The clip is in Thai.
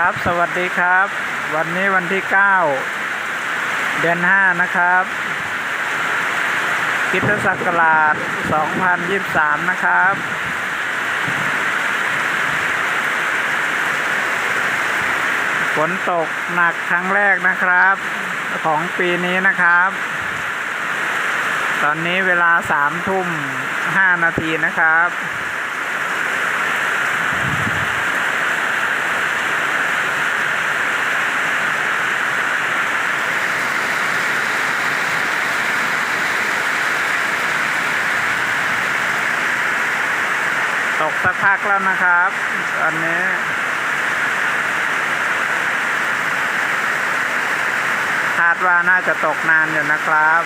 ครับ สวัสดีครับ วันนี้วันที่ 9 เดือน 5 นะครับคริดศักราช2023 นะครับ ฝนตกหนักครั้งแรกนะครับ ของปีนี้นะครับ ตอนนี้เวลา3ทุ่ม5นาทีนะครับ ตกสักพักแล้วนะครับ อันนี้คาดว่าน่าจะตกนานอยู่นะครับ